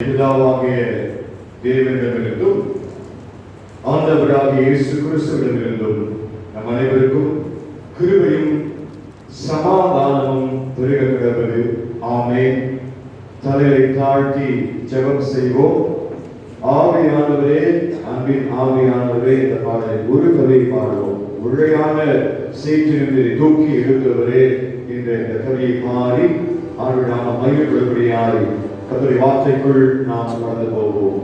பிதாவாகிய தேவனிடமிருந்தும் ஆண்டவராகிய இயேசு கிறிஸ்துவிடமிருந்தும் நம் அனைவருக்கும் கிருபையும் சமாதானமும் பெருக ஆமே தலையை தாழ்த்தி ஜெபம் செய்வோம் ஆவியானவரே அன்பின் ஆவியானவரே இந்த பாடலை ஒரு கதை பாடுவோம் உழையான சேற்றிலிருந்து தூக்கி எழுந்தவரே இந்த கதையை பாடி ஆண்டு நாம் மகிழ்ப்படும்படியாய் கத்தரை வார்த்தைக்குள் நாம் கடந்து போவோம்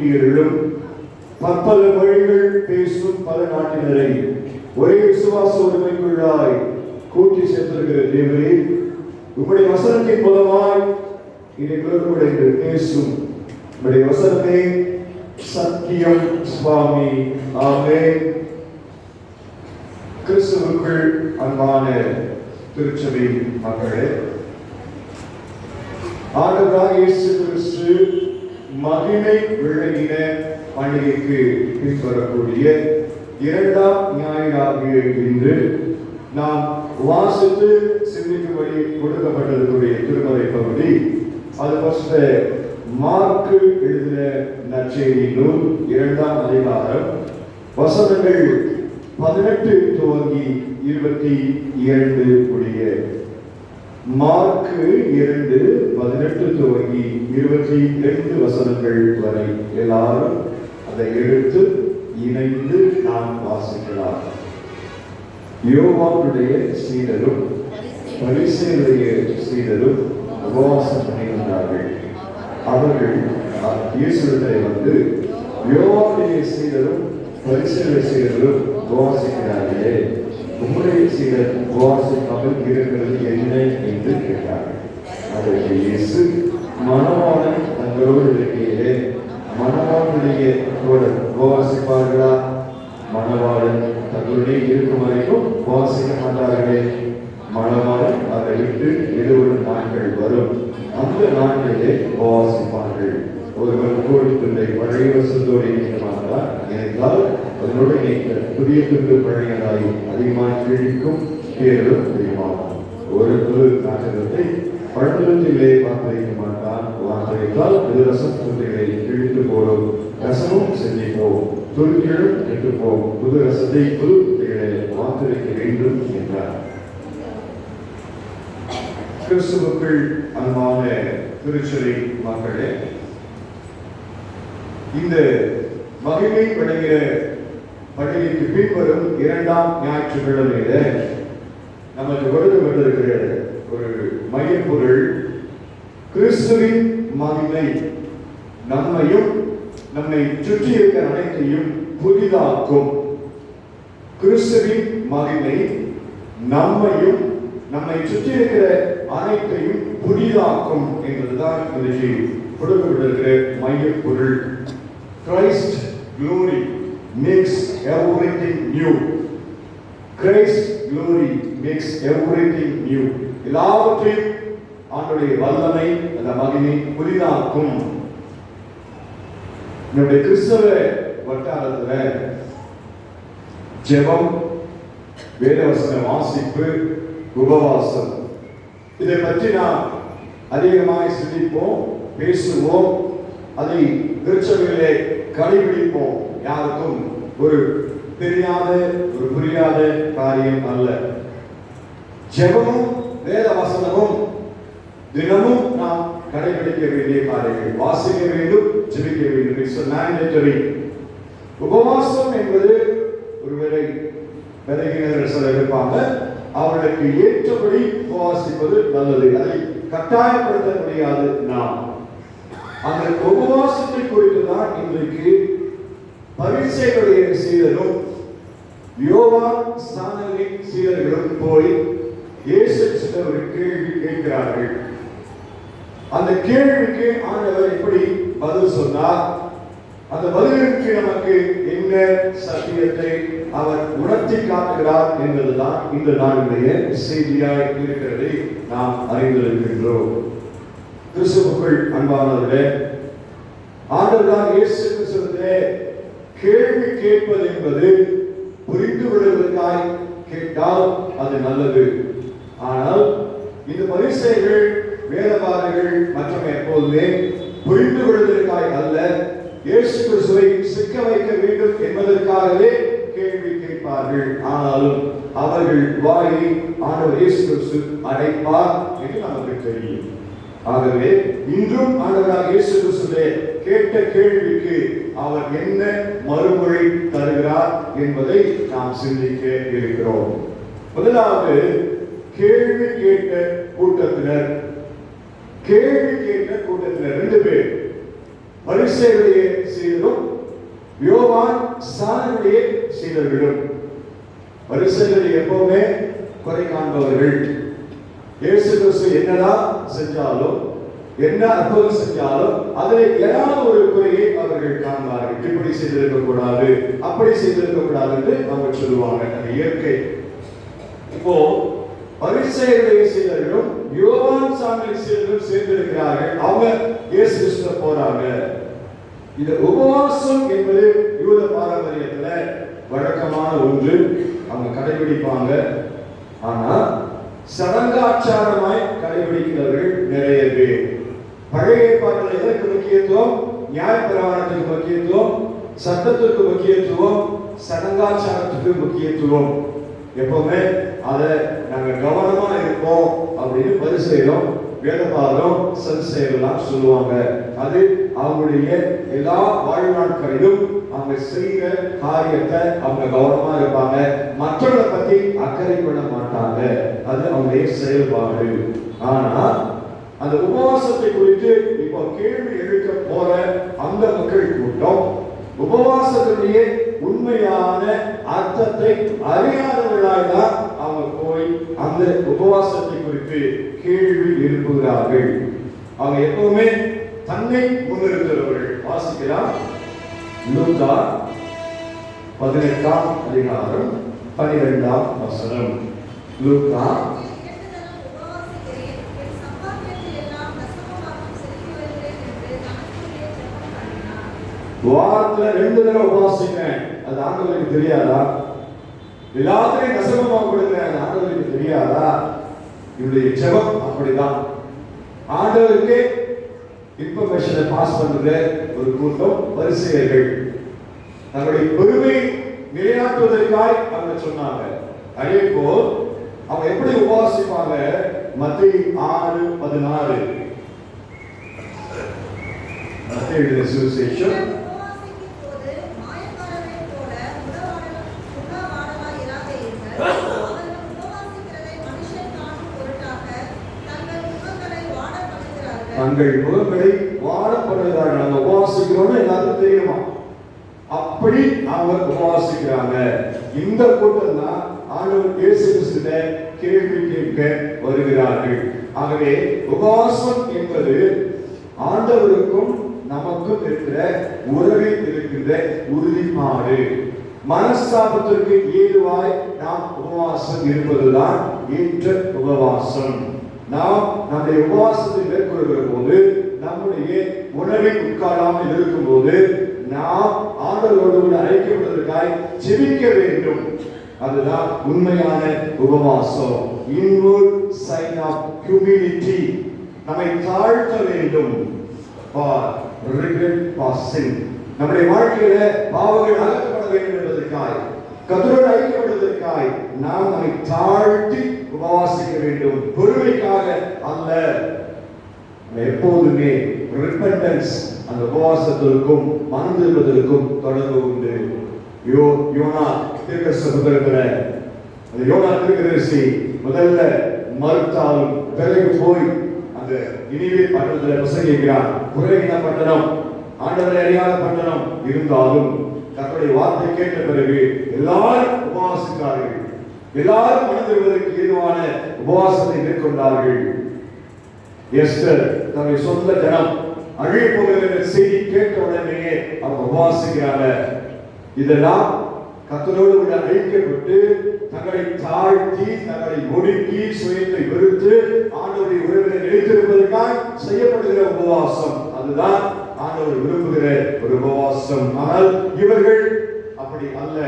ஊழியர்களும் பற்பல மொழிகள் பேசும் பல நாட்டினரை ஒரே விசுவாச உரிமைக்குள்ளாய் கூட்டி சென்றிருக்கிற தேவரே உங்களுடைய வசனத்தின் மூலமாய் இதை குழந்தைகளை பேசும். உங்களுடைய வசனமே சத்தியம் சுவாமி. ஆமே கிறிஸ்துவுக்குள் அன்பான திருச்சபை மக்களே ஆண்டவராக இயேசு கிறிஸ்து மகிமை விளங்கின பண்டிகைக்கு பின்வரக்கூடிய இரண்டாம் ஞாயிறாகிய இன்று நாம் வாசித்து சிந்திக்கும்படி கொடுக்கப்பட்டதுடைய திருமலை பகுதி. அது ஃபர்ஸ்ட் மார்க்கு எழுதின நற்செய்தி நூல் இரண்டாம் அதிகாரம். வசனங்கள் பதினெட்டு துவங்கி இருபத்தி இரண்டு உடைய மார்க்கு இரண்டு பதினெட்டு துவங்கி இருபத்தி எட்டு வசனங்கள் வரை எல்லாரும் அதை எடுத்து இணைந்து நாம் வாசிக்கலாம். யோவானுடைய சீடரும் பரிசையுடைய சீடரும் உபவாசம் பண்ணியிருந்தார்கள் அவர்கள் இயேசுடைய வந்து யோவானுடைய சீடரும் பரிசையுடைய சீடரும் உபவாசிக்கிறார்களே. உம்முடைய சீடர் உபவாசிக்காமல் இருக்கிறது என்ன என்று கேட்டார்கள் அதற்கு இயேசு மணவாளன் தங்களோடு இருக்கையிலே மனவாளனுடைய தோழர் உபவாசிப்பார்களா மணவாளன் தங்களுடைய இருக்கும் வரைக்கும் உபவாசிக்க மாட்டார்களே மணவாளன் அதை விட்டு எழுபது நாட்கள் வரும் அந்த நாட்களிலே உபவாசிப்பார்கள் ஒருவர் கோடித்துள்ளை பழைய வசத்தோடு இருக்கிறார்களா இணைந்தால் அதனோடு இணைக்க புதிய துண்டு பழையதாய் அதிகமாக கிழிக்கும் பேரும் அதிகமாகும். ஒரு புது காகிதத்தை பழத்திலே வார்த்தைக்க மாட்டான். வார்த்தைத்தால் இது ரசம் துண்டுகளை கிழித்து போடும் ரசமும் செஞ்சு போகும் துருக்கிகளும் கெட்டு போகும் புது ரசத்தை புது துண்டுகளை வார்த்தைக்க வேண்டும் என்றார். கிறிஸ்துவுக்குள் அன்பான திருச்சலை மக்களே இந்த மகிமை படைகிற பண்டிகைக்கு பின்வரும் இரண்டாம் ஞாயிற்றுக்கிழமையில நமக்கு கொடுக்கப்பட்டிருக்கிற ஒரு மையப்பொருள் கிறிஸ்துவின் மகிமை. நம்மையும் நம்மை சுற்றி இருக்கிற அனைத்தையும் புதிதாக்கும். கிறிஸ்துவின் மகிமை நம்மையும் நம்மை சுற்றி இருக்கிற அனைத்தையும் புதிதாக்கும் என்பதுதான் இன்றைக்கு கொடுக்கப்பட்டிருக்கிற மையப்பொருள். Christ glory. Makes everything new. Christ glory makes everything new. எல்லாவற்றையும் ஆண்டுடைய வல்லமை அந்த மகிமை புதிதாக்கும். என்னுடைய கிறிஸ்தவ வட்டாரத்தில் ஜெபம் வேதவசன வாசிப்பு உபவாசம். இதை பற்றி நாம் அதிகமாய் சிந்திப்போம் பேசுவோம் அதை திருச்சபையிலே கடைபிடிப்போம். யாருக்கும் ஒரு தெரியாத ஒரு புரியாத காரியம் அல்ல. ஜெபமும் வேத வசனமும் தினமும் நாம் கடைபிடிக்க வேண்டிய காரியங்கள். வாசிக்க வேண்டும் ஜெபிக்க வேண்டும். இட்ஸ் மேண்டேட்டரி உபவாசம் என்பது ஒருவேளை விலகினர்கள் சிலர் இருப்பாங்க. அவர்களுக்கு ஏற்றபடி உபவாசிப்பது நல்லது. அதை கட்டாயப்படுத்த முடியாது நாம். அந்த உபவாசத்தை குறித்து தான் இன்றைக்கு பரிசைகளுடைய சீடரும் யோவான் ஸ்நானரின் சீடர்களும் போய் இயேசு ஒரு கேள்வி கேட்கிறார்கள். அந்த கேள்விக்கு ஆண்டவர் எப்படி பதில் சொன்னார்? அந்த பதிலுக்கு நமக்கு என்ன சத்தியத்தை அவர் உணர்த்தி காட்டுகிறார் என்பதுதான் இந்த நாளுடைய செய்தியாய் இருக்கிறதை நாம் அறிந்திருக்கின்றோம். கிறிஸ்துவுக்குள் அன்பானவர்களே ஆண்டவராக இயேசு கிறிஸ்துவிலே கேள்வி கேட்பது என்பது புரிந்து விடுவதற்காய் கேட்டால் அது நல்லது. ஆனால் இந்த பரிசைகள் வேதபாதைகள் மற்றும் எப்போதுமே புரிந்து விடுவதற்காய் அல்ல. இயேசு கிறிஸ்துவை சிக்க வைக்க வேண்டும் என்பதற்காகவே கேள்வி கேட்பார்கள். ஆனாலும் அவர்கள் வாயை ஆண்டவர் இயேசு கிறிஸ்து அடைப்பார் என்று நமக்கு தெரியும். ஆகவே இன்றும் ஆண்டவராக இயேசு கிறிஸ்துவே கேட்ட கேள்விக்கு அவர் என்ன மறுமொழி தருகிறார் என்பதை நாம் சிந்திக்க இருக்கிறோம். முதலாவது கேள்வி கேட்ட கூட்டத்தினர். கேள்வி கேட்ட கூட்டத்தினர் ரெண்டு பேர். பரிசேருடைய சீடரும் யோவான் சாரனுடைய சீடர்களும் பரிசேயர்கள் எப்பவுமே குறை காண்பவர்கள். இயேசு கிறிஸ்து என்னதான் செஞ்சாலும் என்ன அற்புதம் செஞ்சாலும் அதில் ஏதாவது ஒரு குறையை அவர்கள் காண்பார்கள். இப்படி செய்திருக்க கூடாது அப்படி செய்திருக்க கூடாது என்று அவங்க சொல்லுவாங்க. அந்த இயற்கை. இப்போ பரிசேயருடைய சீடர்களும் யோவான் சாமி சீடர்களும் சேர்ந்திருக்கிறார்கள். அவங்க இயேசு கிறிஸ்துவ போறாங்க. இந்த உபவாசம் என்பது யூத பாரம்பரியத்துல வழக்கமான ஒன்று. அவங்க கடைபிடிப்பாங்க. ஆனா சடங்காச்சாரமாய் கடைபிடிக்கிறவர்கள் நிறைய பேர். பழைய ஏற்பாட்டில் எதற்கு முக்கியத்துவம்? நியாயப்பிரமாணத்துக்கு முக்கியத்துவம் சட்டத்திற்கு முக்கியத்துவம் சடங்காச்சாரத்துக்கு முக்கியத்துவம். எப்பவுமே அதை நாங்கள் கவனமா இருப்போம் அப்படின்னு பரிசெய்கிறோம் வேதபாதம் சன்சேவெல்லாம் சொல்லுவாங்க. அது அவங்களுடைய எல்லா வாழ்நாட்களிலும் அவங்க செய்கிற காரியத்தை அவங்க கவனமா இருப்பாங்க. மற்றவங்களை பத்தி அக்கறைப்பட மாட்டாங்க. அது அவங்களுடைய செயல்பாடு. ஆனா அந்த உபவாசத்தை குறித்து இப்போ கேள்வி எழுக்க போற அந்த மக்கள் கூட்டம் உபவாசத்துடைய உண்மையான அர்த்தத்தை அறியாதவர்களாக தான் அவங்க போய் அந்த உபவாசத்தை குறித்து கேள்வி எழுப்புகிறார்கள். அவங்க எப்பவுமே தன்னை முன்னிறுத்துகிறவர்கள். வாசிக்கலாம். லூகா பதினெட்டாம் அதிகாரம் பனிரெண்டாம் வசனம். லூகா வாரத்துல ரெண்டு தடவை உபாசிங்க அது ஆண்டவருக்கு தெரியாதா? எல்லாத்திலையும் நசகமா கொடுக்கிறேன் அது ஆண்டவருக்கு தெரியாதா? இவருடைய ஜெபம் அப்படிதான். ஆண்டவருக்கு இன்ஃபர்மேஷனை பாஸ் பண்ற ஒரு கூட்டம் வரிசையர்கள். தங்களுடைய பெருமை நிலைநாட்டுவதற்காய் அவங்க சொன்னாங்க. அதே போல் அவங்க எப்படி உபவாசிப்பாங்க? மத்திய ஆறு பதினாறு. மத்திய சுவிசேஷம் உங்கள் தங்கள் முகங்களை வாழப்படுகிறார்கள் நாங்க உபவாசிக்கிறோம்னு எல்லாருக்கும் தெரியுமா? அப்படி அவங்க உபவாசிக்கிறாங்க. இந்த கூட்டம் தான் ஆண்டவர் இயேசு கிறிஸ்துவிட கேள்வி கேட்க வருகிறார்கள். ஆகவே உபவாசம் என்பது ஆண்டவருக்கும் நமக்கும் இருக்கிற உறவில் இருக்கின்ற உறுதிப்பாடு. மனஸ்தாபத்திற்கு ஏதுவாய் நாம் உபவாசம் இருப்பதுதான் ஏற்ற உபவாசம். நாம் நம்முடைய உபவாசத்தை மேற்கொள்கிற போது நம்முடைய உணவை உட்காராமல் இருக்கும்போது நாம் ஆண்டவரோடு கூட ஐக்கியப்படுவதற்காய் ஜெபிக்க வேண்டும். அதுதான் உண்மையான உபவாசம். இன்னொரு சைன் ஆஃப் ஹியூமிலிட்டி நம்மை தாழ்த்த வேண்டும். நம்முடைய வாழ்க்கையில பாவங்கள் அகற்றப்பட வேண்டும் என்பதற்காய். கத்தரோடு ஐக்கியப்படுவதற்காய் நாம் நம்மை தாழ்த்தி உபவாசிக்க வேண்டும். பொறுமைக்காக அல்ல. எப்போதுமே ரிப்பண்டன்ஸ் அந்த உபவாசத்திற்கும் மனம் தொடர்பு உண்டு. யோ யோனா தீர்க்க புத்தகத்துல அந்த யோனா தீர்க்கதரிசி முதல்ல மறுத்தாலும் பிறகு போய் அந்த இனிவே பட்டணத்தில் பிரசங்கிக்கிறார் குறைவின பட்டணம் ஆண்டவரை அறியாத பட்டணம் இருந்தாலும் தங்களுடைய வார்த்தை கேட்ட பிறகு எல்லாரும் உபவாசித்தார்கள். எல்லாரும் மனம் ஏதுவான உபவாசத்தை மேற்கொண்டார்கள். எஸ்டர் தன்னுடைய சொந்த ஜனம் அழிய போகிற செய்தி கேட்ட உடனேயே அவங்க உபவாசிக்கிறாங்க. இதெல்லாம் கத்தரோடு கூட அழிக்கப்பட்டு தங்களை தாழ்த்தி தங்களை ஒடுக்கி சுயத்தை வெறுத்து ஆண்டோடைய உறவினை நிலைத்திருப்பதற்காக செய்யப்படுகிற உபவாசம். அதுதான் ஆண்டவர் விரும்புகிற ஒரு உபவாசம். ஆனால் இவர்கள் அப்படி அல்ல.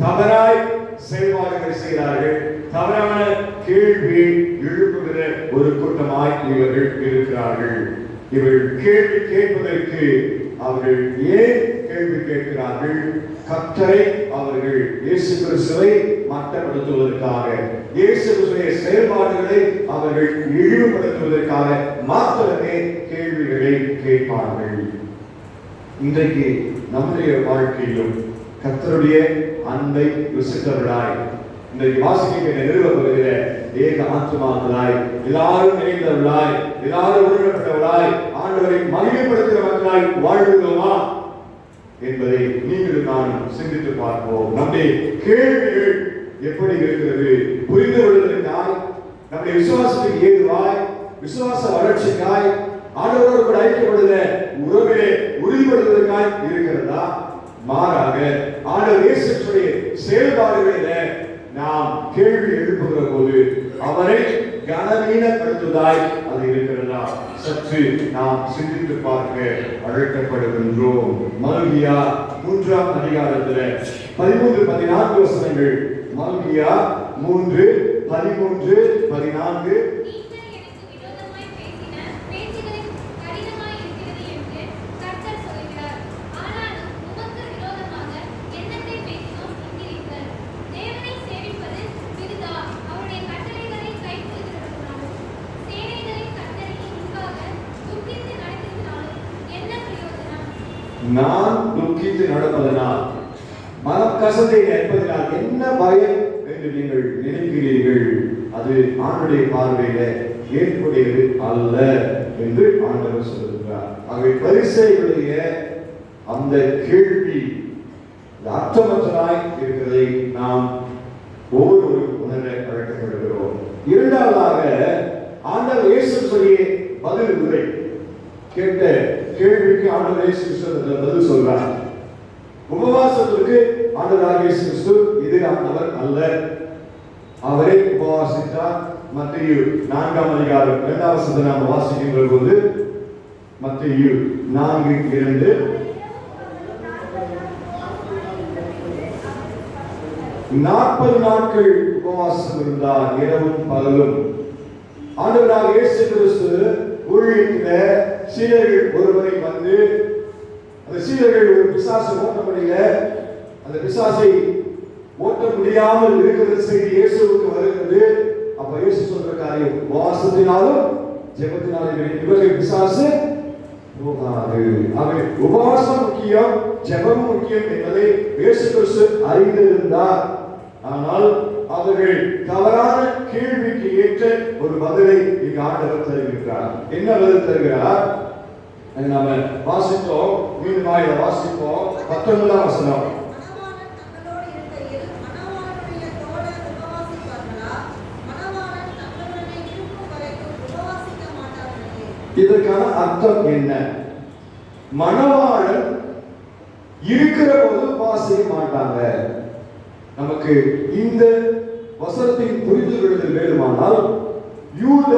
தவறாய் செயல்பாடுகளை செய்கிறார்கள். தவறான கேள்வி எழுப்புகிற ஒரு கூட்டமாய் இவர்கள் இருக்கிறார்கள். இவர்கள் கேள்வி கேட்பதற்கு அவர்கள் ஏன் கேள்வி கேட்கிறார்கள். கத்தரை அவர்கள் இயேசு கிறிஸ்துவை மட்டப்படுத்துவதற்காக இயேசு கிறிஸ்துவை செயல்பாடுகளை அவர்கள் இழிவுபடுத்துவதற்காக மாத்திரமே கேள்விகளை கேட்பார்கள். இன்றைக்கு நம்முடைய வாழ்க்கையிலும் கர்த்தருடைய அன்பை ருசித்தவர்களாய் இன்றைக்கு வாசிக்க நிறுவப்படுகிற ஏக ஆத்மாக்களாய் எல்லாரும் நிறைந்தவர்களாய் எல்லாரும் உருவப்பட்டவர்களாய் ஆண்டவரை மகிமைப்படுத்துகிற மக்களாய் வாழ்கிறோமா என்பதை நீங்கள் நானும் சிந்தித்து பார்ப்போம். நம்முடைய கேள்விகள் எப்படி இருக்கிறது? புரிந்து கொள்வதற்காய் நம்முடைய விசுவாசத்துக்கு ஏதுவாய் விசுவாச வளர்ச்சிக்காய் ஆண்டவரோடு கூட ஐக்கியப்படுகிற உறவிலே உறுதிப்படுத்துவதற்காய் இருக்கிறதா? மாறாக ஆண்டவர் இயேசுடைய செயல்பாடுகளில நாம் கேள்வி எழுப்புகிற போது அவரை கனவீனப்படுத்துவதாய் அது சற்று நாம் சிந்தித்து பார்க்க அழைக்கப்படுகின்றோம். மல்கியா மூன்றாம் அதிகாரத்தில் பதிமூன்று பதினான்கு வசனங்கள். மல்கியா மூன்று பதிமூன்று பதினான்கு நீங்கள் எனக்கு விரோதமாய் பேசின பேச்சுகளில் கடினமாய் இருக்கிறது என்று கர்த்தர் சொல்கிறார். ஆனாலும் உமக்கு விரோதமாக என்னத்தை பேசினோம் என்கிறீர்கள். தேவனை சேவிப்பது விருதா, அவருடைய கட்டளைகளை கைக்கொள்கிறவர்களாலும், சேனைகளின் கர்த்தருக்கு முன்பாக துக்கித்து நடக்கிறதினாலும் என்ன பிரயோஜனம்? நான் துக்கித்து நடப்பதனால் மனம் நிற்பதனால் என்ன பயம் என்று நீங்கள் நினைக்கிறீர்கள்? அது ஆண்டுடைய பார்வையில ஏற்புடையது அல்ல என்று ஆண்டவர் சொல்லுகிறார். ஆகவே பரிசைகளுடைய அந்த கேள்வி அர்த்தமற்றனாய் இருக்கிறதை நாம் ஒவ்வொருவரும் உணர அழைக்கப்படுகிறோம் இரண்டாவதாக ஆண்டவர் இயேசு சொல்லிய பதில் உரை கேட்ட கேள்விக்கு ஆண்டவர் இயேசு கிறிஸ்து அதில் பதில் சொல்றார். உபவாசத்திற்கு ஆண்டவர் இயேசு கிறிஸ்து எதிரானவர் அல்ல. அவரை உபவாசித்தார். மத்திய நான்காம் அதிகாரம் இரண்டாம் வசதி நாம் வாசிக்கின்ற போது மத்திய நான்கு இரண்டு. நாற்பது நாட்கள் உபவாசம் இருந்தார் இரவும் பகலும். ஆண்டவராக இயேசு கிறிஸ்து உள்ளிட்ட சீடர்கள் ஒருவரை வந்து அந்த சீடர்கள் ஒரு பிசாசு ஓட்ட முடியல அந்த பிசாசை ஓட்ட முடியாமல் இருக்கிற செய்தி இயேசுவுக்கு வருகிறது. அப்ப இயேசு சொல்ற காரியம் உபவாசத்தினாலும் ஜெபத்தினாலும் இவர்கள் பிசாசு போகாது அவை உபவாசம் முக்கியம் ஜெபம் முக்கியம் என்பதை இயேசு கிறிஸ்து அறிந்திருந்தார். ஆனால் அவர்கள் தவறான கேள்விக்கு ஏற்ற ஒரு பதிலை இங்கு ஆண்டவர் தருகின்றார். என்ன பதில் தருகிறார்? அதை நாம வாசித்தோம் மீண்டும் இதை வாசிப்போம். பத்தொன்பதாம் வசனம். இதற்கான அர்த்தம் என்ன? மணவாளன் இருக்கிற போது உபாசிக்க மாட்டாங்க. நமக்கு இந்த வசனத்தின் புரிந்து கொள்ளுதல் வேண்டுமானால் யூத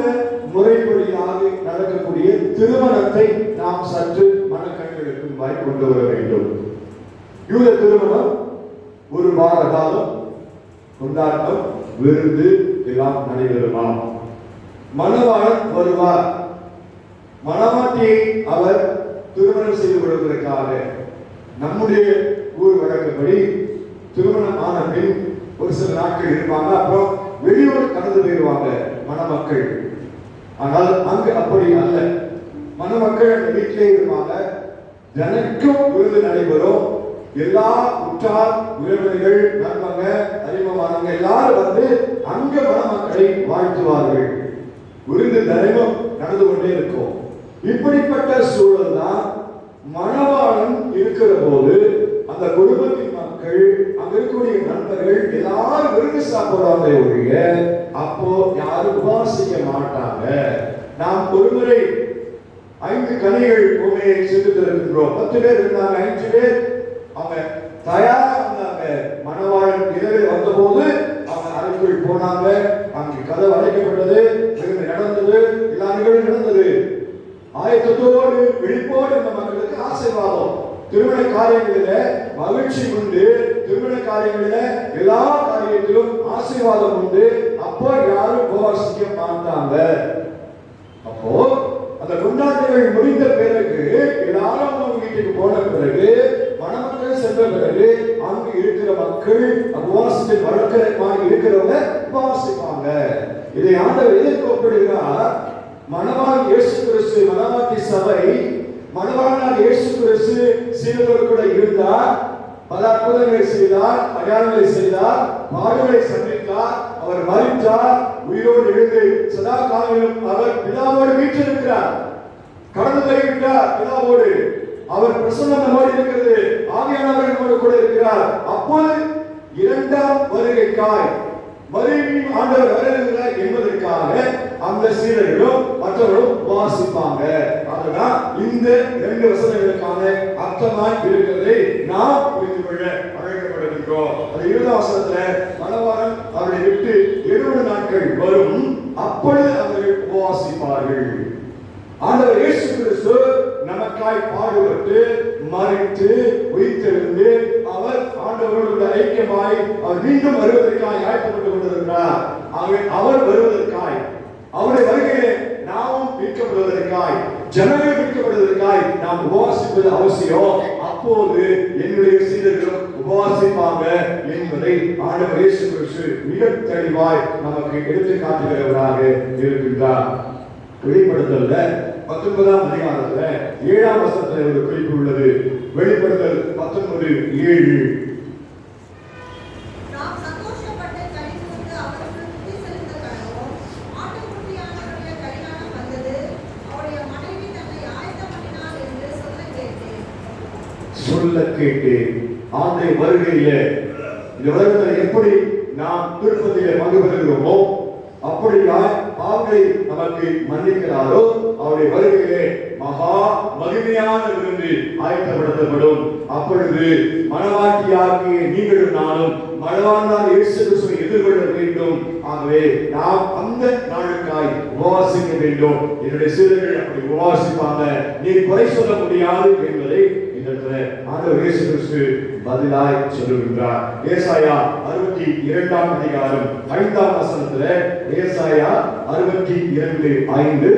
முறைப்படியாக நடக்கக்கூடிய திருமணத்தை நாம் சற்று மனக்கண்களுக்கு வாய் கொண்டு வர வேண்டும். யூத திருமணம் ஒரு வார காலம் கொண்டாட்டம் விருந்து எல்லாம் நடைபெறுமா? மணவாளன் வருவார். மணவாட்டியை அவர் திருமணம் செய்து கொள்வதற்காக நம்முடைய ஊர் வழக்கப்படி திருமணம் ஆன பின் ஒரு சில நாட்கள் இருப்பாங்க. அப்புறம் வெளியூர் கடந்து போயிடுவாங்க மணமக்கள். ஆனால் அங்கு அப்படி அல்ல. மணமக்கள் அந்த வீட்டிலே இருப்பாங்க. தினக்கும் விருது நடைபெறும். எல்லா உற்றார் உறவினர்கள் நண்பங்க அறிமுகமானவங்க எல்லாரும் வந்து அங்க மணமக்களை வாழ்த்துவார்கள். விருது தினமும் நடந்து கொண்டே இருக்கும். இப்படிப்பட்ட சூழல் தான் மணவாளன் இருக்கிற போது அந்த குடும்பத்தின் மக்கள் அங்க இருக்கக்கூடிய நண்பர்கள் எல்லாரும் விருந்து சாப்பிடுறாங்க ஒழிய அப்போ யாரும் உபாசிக்க மாட்டாங்க. நாம் ஒருமுறை ஐந்து கனிகள் பூமியை சிந்தித்து இருக்கின்றோம். பத்து பேர் இருந்தாங்க ஐந்து பேர். அவங்க தயாரா இருந்தாங்க. மணவாளன் இரவில் வந்தபோது அவங்க அறைக்குள் போனாங்க. அங்கு கதவு அடைக்கப்பட்டது விருந்து நடந்தது எல்லா நிகழ்வு நடந்தது. ஆயத்தத்தோடு விழிப்போடு இந்த மக்களுக்கு ஆசீர்வாதம். திருமண காரியங்களில மகிழ்ச்சி உண்டு. திருமண காரியங்களில எல்லா காரியத்திலும் ஆசீர்வாதம் உண்டு. அப்போ யாரும் உபவாசிக்க மாட்டாங்க. அப்போ அந்த கொண்டாட்டங்கள் முடிந்த பிறகு எல்லாரும் அவங்க வீட்டுக்கு போன பிறகு மணமக்கள் சென்ற பிறகு அங்கு இருக்கிற மக்கள் உபவாசத்தில் வழக்கமாக இருக்கிறவங்க உபவாசிப்பாங்க. இதை ஆண்டவர் எதற்கு ஒப்பிடுகிறார். மணவாள் இயேசு கிறிஸ்து மணவாட்டி சபை மணவாளனார் இயேசு கிறிஸ்து சீடர்கள் கூட இருந்தார். பல அற்புதங்களை செய்தார் அடையாளங்களை செய்தார் மாடுகளை சந்தித்தார் அவர் மறித்தார் உயிரோடு எழுந்து சதா காலங்களிலும் அவர் பிதாவோடு வீற்றிருக்கிறார். கடந்து போய்விட்டார் பிதாவோடு. அவர் பிரசன்னம் மாதிரி இருக்கிறது ஆவியானவர் கூட இருக்கிறார். அப்போது இரண்டாம் வருகைக்காய். மறுபடியும் ஆண்டவர் வருகிறார் என்பதற்காக அந்த சீடர்களும் மற்றவர்களும் வாசிப்பாங்க அதுதான் இந்த இரண்டு வசனங்களுக்கான அர்த்தமாய் இருக்கிறதை நாம் புரிந்து கொள்ள அழைக்கப்படுகின்றோம் அது இருபதாம் வசனத்துல மனவாரம் அவரை விட்டு எழுபது நாட்கள் வரும் அப்பொழுது அவர்கள் உபவாசிப்பார்கள். ஆண்டவர் இயேசு கிறிஸ்து நமக்காய் பாடுபட்டு மறித்து உயிர்த்தெழுந்து அவர் ஆண்டவர்களுடைய ஐக்கியமாய் அவர் மீண்டும் வருவதற்காய் ஆயத்தப்பட்டு கொண்டிருக்கிறார். ஆகவே அவர் வருவதற்காய் அவருடைய வருகையிலே நாமும் மீட்கப்படுவதற்காய் ஜனங்கள் மீட்கப்படுவதற்காய் நாம் உபவாசிப்பது அவசியம். அப்போது என்னுடைய சீடர்களும் உபவாசிப்பாங்க என்பதை ஆண்டவர் இயேசு கிறிஸ்து மிக தெளிவாய் நமக்கு எடுத்து காட்டுகிறவராக இருக்கின்றார். வெளிப்படுத்தல்ல. பத்தொன்பதாம் அதிகாரத்துல ஏழாம் வசனத்துல ஒரு குறிப்பு உள்ளது. வெளிப்படுத்தல் பத்தொன்பது ஏழு. சொல்ல கேட்டு ஆண்டை வருகையில இந்த உலகத்தில் எப்படி நாம் திருப்பதியில பங்கு பெறுகிறோமோ அப்படியாய் பாவங்களை நமக்கு மன்னிக்கிறாரோ அவருடைய வருகையிலே மகா மகிமையான விருந்து ஆயத்தப்படுத்தப்படும். அப்பொழுது மனவாட்டியாகிய நீங்களும் நானும் மனவானார் இயேசு கிறிஸ்துவை எதிர்கொள்ள வேண்டும். ஆகவே நாம் அந்த நாளுக்காய் உபவாசிக்க வேண்டும். என்னுடைய சீடர்கள் அப்படி உபவாசிப்பாங்க. நீ குறை சொல்ல முடியாது என்பதை ஆண்டவர் இயேசு கிறிஸ்து பதிலாய் சொல்லுகின்றார். ஏசாயா அறுபத்தி இரண்டாம் அதிகாரம் ஐந்தாம் வசனத்துல ஏசாயா அறுபத்தி இரண்டு ஐந்து.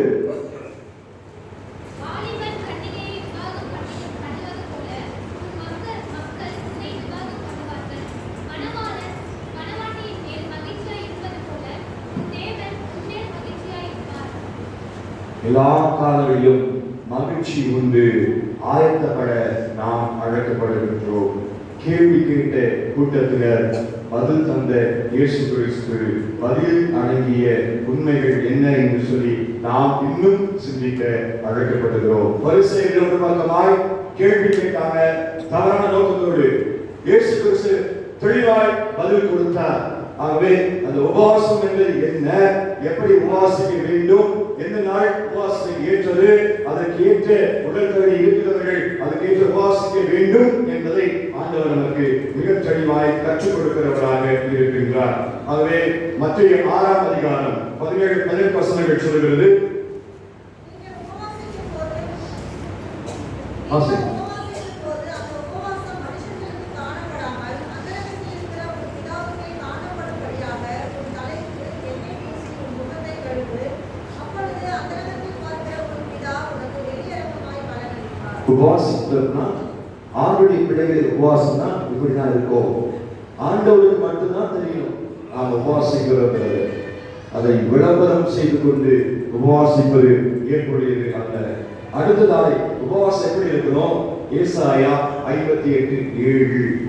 எல்லா காலங்களிலும் மகிழ்ச்சி உண்டு. ஆயத்தப்பட நாம் அழைக்கப்படுகின்றோம். கேள்வி கேட்ட கூட்டத்தினர் பதில் தந்த இயேசு கிறிஸ்து பதில் அடங்கிய உண்மைகள் என்ன என்று சொல்லி நாம் இன்னும் சிந்திக்க அழைக்கப்படுகிறோம். பரிசெயர்கள் ஒரு பக்கமாய் கேள்வி கேட்டாங்க தவறான நோக்கத்தோடு இயேசு கிறிஸ்து தெளிவாய் பதில் கொடுத்தார். ஆகவே அந்த உபவாசம் என்பது என்ன? எப்படி உபவாசிக்க வேண்டும்? எந்த நாள் உபவாசத்தை ஏற்றது? அதற்கு ஏற்ற உடல் தகுதி இருக்கிறவர்கள் அதற்கு ஏற்ற உபவாசிக்க வேண்டும் என்பதை ஆண்டவர் நமக்கு மிகத் தெளிவாய் கற்றுக் கொடுக்கிறவராக இருக்கின்றார். ஆகவே மத்திய ஆறாம் அதிகாரம் பதினேழு பதினெட்டு வசனங்கள் சொல்கிறது நீங்க சொல்லணும்னா ஆண்டுடைய பிள்ளைகள் உபவாசம்னா இப்படிதான் இருக்கும் ஆண்டவருக்கு மட்டும்தான் தெரியும். நாம் உபவாசிக்கிறோம். அதை விளம்பரம் செய்து கொண்டு உபவாசிப்பது ஏற்புடையது அல்ல. அடுத்ததாக உபவாசம் எப்படி இருக்கணும்? ஏசாயா ஐம்பத்தி எட்டு ஏழு.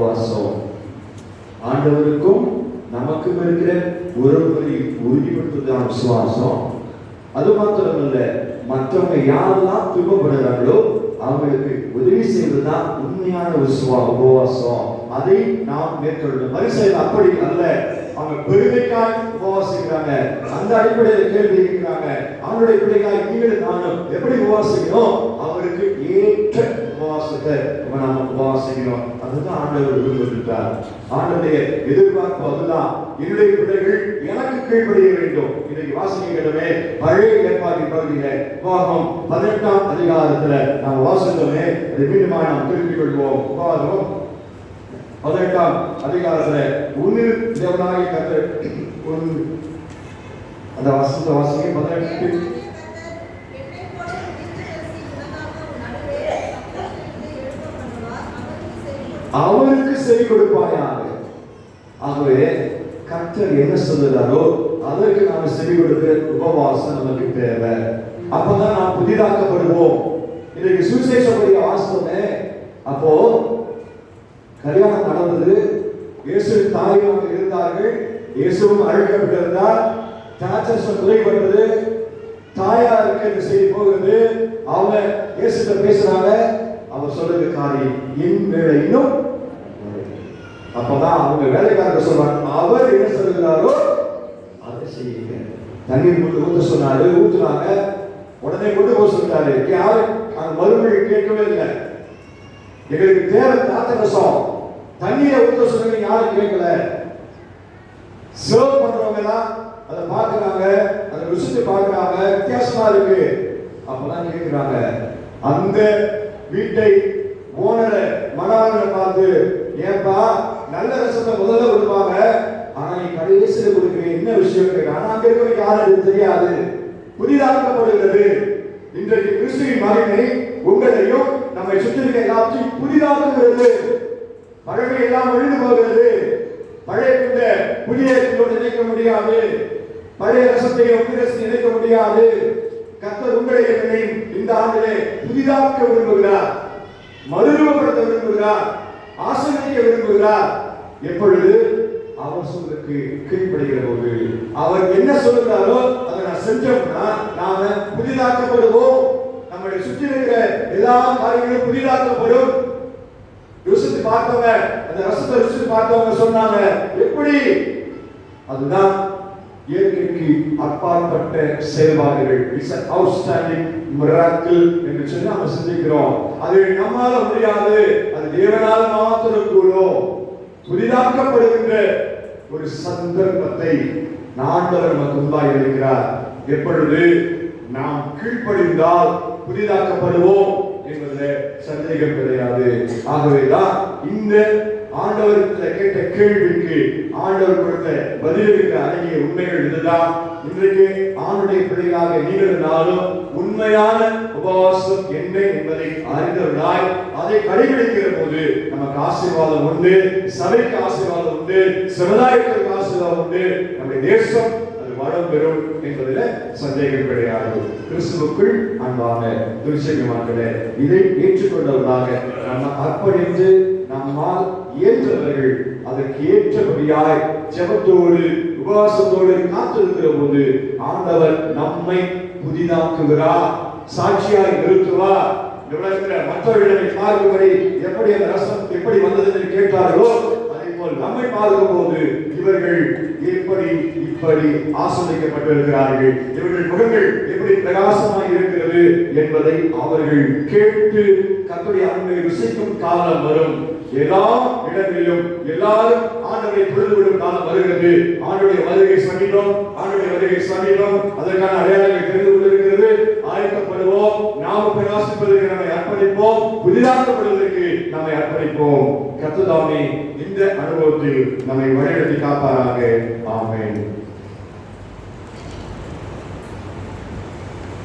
உபவாசம் ஆண்டவருக்கும் நமக்கும் இருக்கிற உறவுகளை உறுதிப்படுத்துவதுதான் விசுவாசம். அது மாத்திரமல்ல மற்றவங்க யாரெல்லாம் துன்பப்படுறாங்களோ அவங்களுக்கு உதவி செய்வதுதான் உண்மையான விசுவா உபவாசம். அதை நாம் மேற்கொள்ளணும். பரிசையில் அப்படி அல்ல. அவங்க பெருமைக்காய் உபவாசிக்கிறாங்க. அந்த அடிப்படையில் கேள்வி இருக்கிறாங்க அவனுடைய பிள்ளைக்காய் நீங்களும் நானும் எப்படி உபவாசிக்கணும் அவருக்கு ஏற்ற உபவாசத்தை நம்ம நாம உபவாசிக்கணும் அதுதான் ஆண்டவர் விரும்புகின்றார். ஆண்டவருடைய எதிர்பார்ப்பு அதுதான். என்னுடைய பிள்ளைகள் எனக்கு கீழ்ப்படிய வேண்டும். இன்றைக்கு வாசிக்கின்றமே பழைய ஏற்பாட்டின் பகுதியில உபாகம் பதினெட்டாம் அதிகாரத்துல நாம் வாசித்தோமே அதை மீண்டுமா நாம் திருப்பிக் கொள்வோம். உபாகம் பதினெட்டாம் அதிகாரத்துல உன்னில் தேவனாகி கத்தர் அந்த வசந்த வாசிக்க பதினெட்டு அவருக்கு செவி கொடுப்பாயாக. ஆகவே கர்த்தர் என்ன சொல்லுறாரோ அதற்கு நாம செவி கொடுக்கிற உபவாசம் நமக்கு தேவை. அப்பதான் நாம் புதிதாக்கப்படுவோம். இன்னைக்கு சுவிசேஷப்படிய வாசமே அப்போ கல்யாணம் நடந்தது. இயேசு தாயும் இருந்தார்கள். இயேசுவும் அழைக்கப்பட்டிருந்தார். திராட்சரசம் குறைபட்டது தாயாருக்கு இந்த செய்தி போகுது அவங்க இயேசுகிட்ட பேசுறாங்க அவர் சொல்றது காரியம் என் வேலை இன்னும் அப்பதான் அவங்க வேலைக்காரங்க சொல்றாங்க அவர் என்ன சொல்லுகிறாரோ அதை செய்யுங்க. தண்ணீர் கொண்டு ஊத்த சொன்னாரு ஊத்துனாங்க. உடனே கொண்டு போக சொல்லிட்டாரு. யாரும் அந்த மறுமொழி கேட்கவே இல்லை. எங்களுக்கு தேவை திராட்சரசம் தண்ணீரை ஊத்த சொன்னீங்க யாரும் கேட்கல. சர்வ் பண்றவங்க தான் அதை பார்க்கறாங்க அதை ருசித்து பார்க்குறாங்க. வித்தியாசமா இருக்கு. அப்பதான் கேட்கிறாங்க. அந்த வீட்டை ஓனரை மணவாளனை பார்த்து ஏன்பா நல்ல ரசத்தை முதல்ல கொடுப்பாங்க ஆனா நீ கடைசியில் கொடுக்குற என்ன விஷயம் கேட்க அங்க இருக்கவங்க யாரும் எனக்கு தெரியாது. புதிதாக்கப்படுகிறது இன்றைக்கு கிறிஸ்துவின் மகிமை உங்களையும் நம்மை சுற்றி இருக்க எல்லாத்தையும் புதிதாக்குகிறது. பழமை எல்லாம் ஒழிந்து போகிறது. பழைய கொண்ட புதிய இணைக்க முடியாது. பழைய ரசத்தையும் புதிய இணைக்க முடியாது. கத்தர் உங்களை என்னையும் இந்த ஆண்டிலே புதிதாக்க விரும்புகிறார். மறுரூபப்படுத்த விரும்புகிறார். ஆசிரியக்க விரும்புகிறார் எப்பொழுது? அவர் சொல்லுக்கு கீழ்ப்படுகிற போது. அவர் என்ன சொல்லுகிறாரோ அதை நான் செஞ்சோம்னா நாம புதிதாக்கப்படுவோம். நம்மளை சுற்றி இருக்கிற எல்லா காரியங்களும் புதிதாக்கப்படும். ருசித்து பார்த்தவங்க அந்த ரசத்தை ருசித்து பார்த்தவங்க சொன்னாங்க எப்படி? அதுதான் இயற்கைக்கு அப்பாற்பட்ட செயல்பாடுகள். இட்ஸ் அவுட்ஸ்டாண்டிங் மிராக்கிள் என்று சொல்லி நாம சிந்திக்கிறோம். அது நம்மால முடியாது அது தேவனால மாத்திரம் கூடும் புதிதாக்கப்படுகின்ற ஒரு சந்தர்ப்பத்தை ஆண்டவர் நமக்கு முன்பாக இருக்கிறார். எப்பொழுது நாம் கீழ்ப்படிந்தால் புதிதாக்கப்படுவோம் என்பதில் சந்தேகம் கிடையாது. ஆகவேதான் இந்த ஆண்டவரத்தில் கேட்ட கேள்விக்கு ஆண்டவர் கொடுத்த பதிலுக்கு அடங்கிய உண்மைகள் இதுதான். இன்றைக்கு ஆணுடைய பிள்ளைகளாக நீங்கள் நாளும் உண்மையான உபவாசம் என்ன என்பதை அறிந்தவர்களாய் அதை கடைபிடிக்கிற போது நமக்கு ஆசீர்வாதம் உண்டு சபைக்கு ஆசீர்வாதம் உண்டு சமுதாயத்திற்கு ஆசீர்வாதம் உண்டு. நம்முடைய தேசம் அது வளம் பெறும் என்பதில் சந்தேகம் கிடையாது. கிறிஸ்துவுக்குள் அன்பான திருச்செங்கமாக்களே இதை ஏற்றுக்கொண்டவர்களாக நம்ம அர்ப்பணித்து நம்மால் இயன்றவர்கள் அதற்கு ஏற்றபடியாய் ஜபத்தோடு உபவாசத்தோடு காத்திருக்கிற போது ஆண்டவர் நம்மை புதிதாக்குகிறார். சாட்சியாய் நிறுத்துவார். உலகத்தில் மற்றவர்களை பார்க்கும்படி எப்படி அந்த ரசம் எப்படி வந்தது என்று கேட்டார்களோ அதே போல் நம்மை பார்க்கும் போது இவர்கள் எப்படி இப்படி ஆசிரியக்கப்பட்டிருக்கிறார்கள் இவர்கள் முகங்கள் எப்படி பிரகாசமாய் இருக்கிறது என்பதை அவர்கள் கேட்டு கத்துடைய அன்பை ருசிக்கும் காலம் வரும். எல்லா இடங்களிலும் எல்லாரும் ஆண்டவரை தொழுதுவிடும் காலம் வருகிறது. ஆண்டுடைய வருகை சமீபம் ஆண்டுடைய வருகை சமீபம் அதற்கான அடையாளங்கள் தெரிந்து கொண்டிருக்கிறது. ஆயத்தப்படுவோம் நாம் பிரகாசிப்பதற்கு நம்மை அர்ப்பணிப்போம் புதிதாக்கப்படுவதற்கு நம்மை அர்ப்பணிப்போம். கத்துதாமே இந்த அனுபவத்தில் நம்மை வழிநடத்தி காப்பாராக. ஆமேன்.